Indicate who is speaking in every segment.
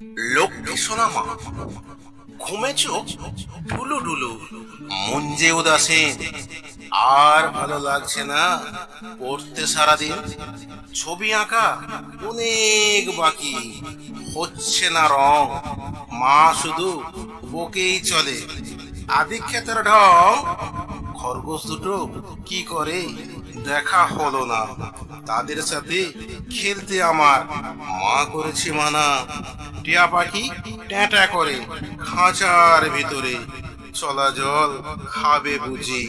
Speaker 1: লক্ষ্মী সোনা মা ঘুমেছ? ঢুলু ঢুলু মন যে উদাসীন। আর ভালো লাগছে না পড়তে সারাদিন? ছবি আঁকা অনেক বাকি। হচ্ছে না রং। মা শুধু বকেই চলে। আদিক্ষেতের ঢং। খরগোশ দুটো কি করে দেখা হলো না? তাদের সাথে খেলতে আমার মা করেছে মানা। টিয়া পাখি ট্যাঁটা করে খাঁচার ভিতরে। চলা জল খাবে বুঝি।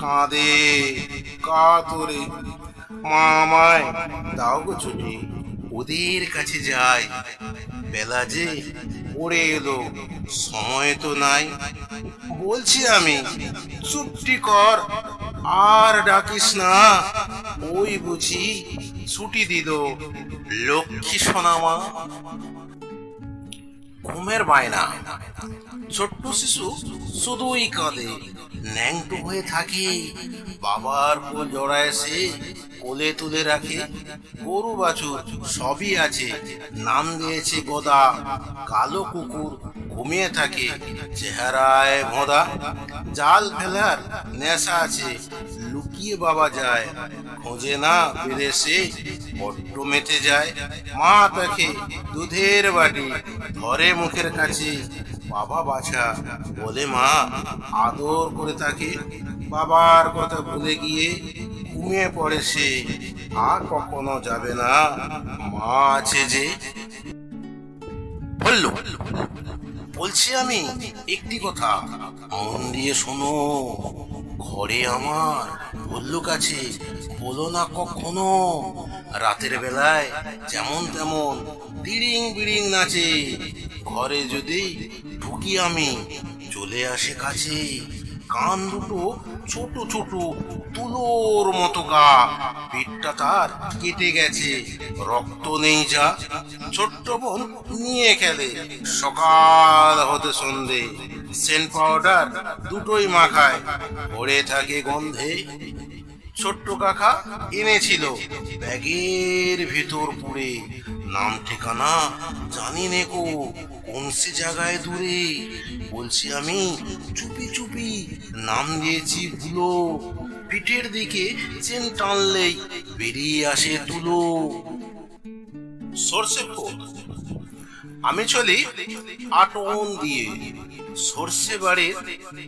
Speaker 1: কাঁদে কাতরে। মা আমায়, দাও গো ছুটি ওদের কাছে যায় বেলা যে পড়ে এলো, সময় তো নাই। বলছি আমি, চুপটি কর, আর ডাকিস না। ওই বুঝি ছুটি দিল লক্ষ্মী সোনামা ঘুমের বায়না। ছোট্ট শিশু শুধুই কাঁদে। ন্যাংটু হয়ে থাকে, বাবার কোল জড়ায় সে কোলে তুলে রাখে। গরু বাছুর সবই আছে, নাম দিয়েছে গোদা। কালো কুকুর ঘুমিয়ে থাকে, চেহারায় ভোঁদা জাল ফেলার নেশা আছে লুকিয়ে বাবা যায়? খোঁজে না বিদেশে বড্ড মেতে যায়। মা তাকে দুধের বাটি ধরে মুখের কাছে, বাবা বাছা, বলে মা আদর করে তাকে বাবার কথা ভুলে গিয়ে ঘুমিয়ে পড়ে সে। আর কখনো যাবে না। মা আছে যে। বলল, বলছি আমি একটি কথা। মন দিয়ে শোনো। ঘরে আমার। ভল্লুক আছে বলো না কখনো। রাতের বেলায় যেমন তেমন বিড়িং বিড়িং নাচে। ঘরে যদি ঢুকি আমি, চলে আসে কাছে কান দুটো ছোট ছোট তুলোর মতো গা। পেটটা তার কেটে গেছে, রক্ত নেই যা ছোট্ট বোন নিয়ে খেলে সকাল হতে সন্ধে। সেন্ট পাউডার দুটোই মাখায়। ভরে থাকে গন্ধে। ছোট্ট কাকা এনেছিল। ব্যাগের ভিতর পুরে নাম ঠিকানা জানি নে কো কোন সে জায়গায় দূরে? বলছি আমি চুপি চুপি নাম দিয়েছি ভুলো। পিঠের দিকে চেন টানলেই বেরিয়ে আসে তুলো সর্ষে ফুল আমি চলি আটন দিয়ে, সর্ষে বাড়ির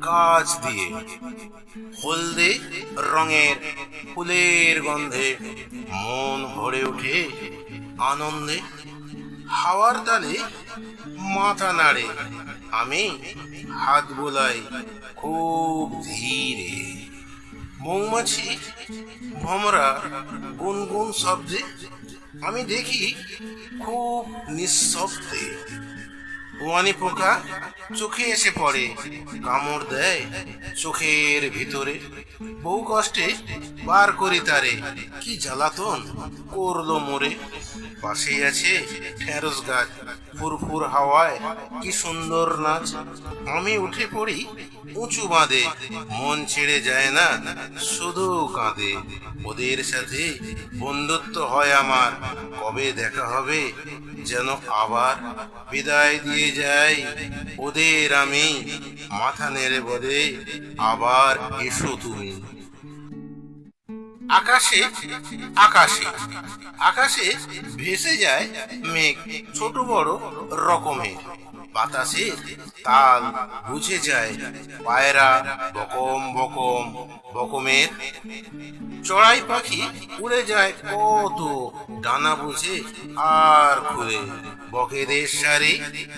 Speaker 1: কাজ দিয়ে। হলদে রঙের ফুলের গন্ধে মন ভরে ওঠে আনন্দে। হাওয়ার তালে মাথা নাড়ে, আমি হাত বোলাই খুব ধীরে। মৌমাছি ভমরা গুনগুন শব্দে আমি দেখি খুব নিঃশব্দে। ওয়ানি পোকা চোখে এসে পড়ে, কামড় দেয় চোখের ভিতরে। বহু কষ্টে বার করি তারে। কি জ্বালাতন করল মোরে। পাশেই আছে ঢেঁড়স গাছ, ফুরফুর হাওয়ায় কি সুন্দর নাচ। আমি উঠে পড়ি উঁচু বাঁধে, মন ছেড়ে যায় না, শুধু কাঁদে ওদের সাথে বন্ধুত্ব হয় আমার, কবে দেখা হবে যেন আবার বিদায় দিয়ে যাই ওদের আমি মাথা নেড়ে বলে, আবার এসো তুমি। আকাশে আকাশে আকাশে ভেসে যায় মেঘ, ছোট বড় রকমের। বাতাসে তাল বুঝে যায় পায়রা বকম বকম, বকমের চড়াই পাখি উড়ে যায় কত, ডানা বুঝে আর ঘুরে। বকেদের সারি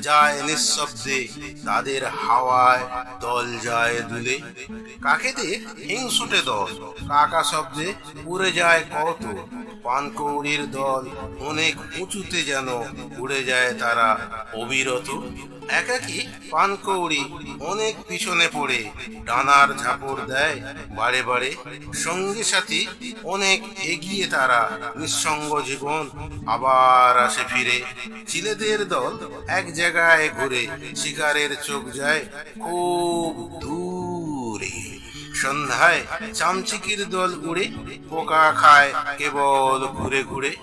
Speaker 1: যায় নিঃশব্দে, তাদের হাওয়ায় দল যায় দুলে। কাকেদের হিংসুটে দল, কাকা শব্দে উড়ে যায় কত। পানকৌড়ির দল অনেক উঁচুতে যেন উড়ে যায় তারা অবিরত। একাকি পানকৌড়ি অনেক পিছনে পড়ে, ডানার ঝাপড় দেয় বারে বারে। সঙ্গী সাথী অনেক এগিয়ে তারা, নিঃসঙ্গ জীবন আবার আসে ফিরে। ছেলেদের দল এক জায়গায় ঘুরে, শিকারের চোখ যায় খুব দূরে। সন্ধ্যায় চামচিকির দল উড়ে, পোকা খায় কেবল ঘুরে ঘুরে।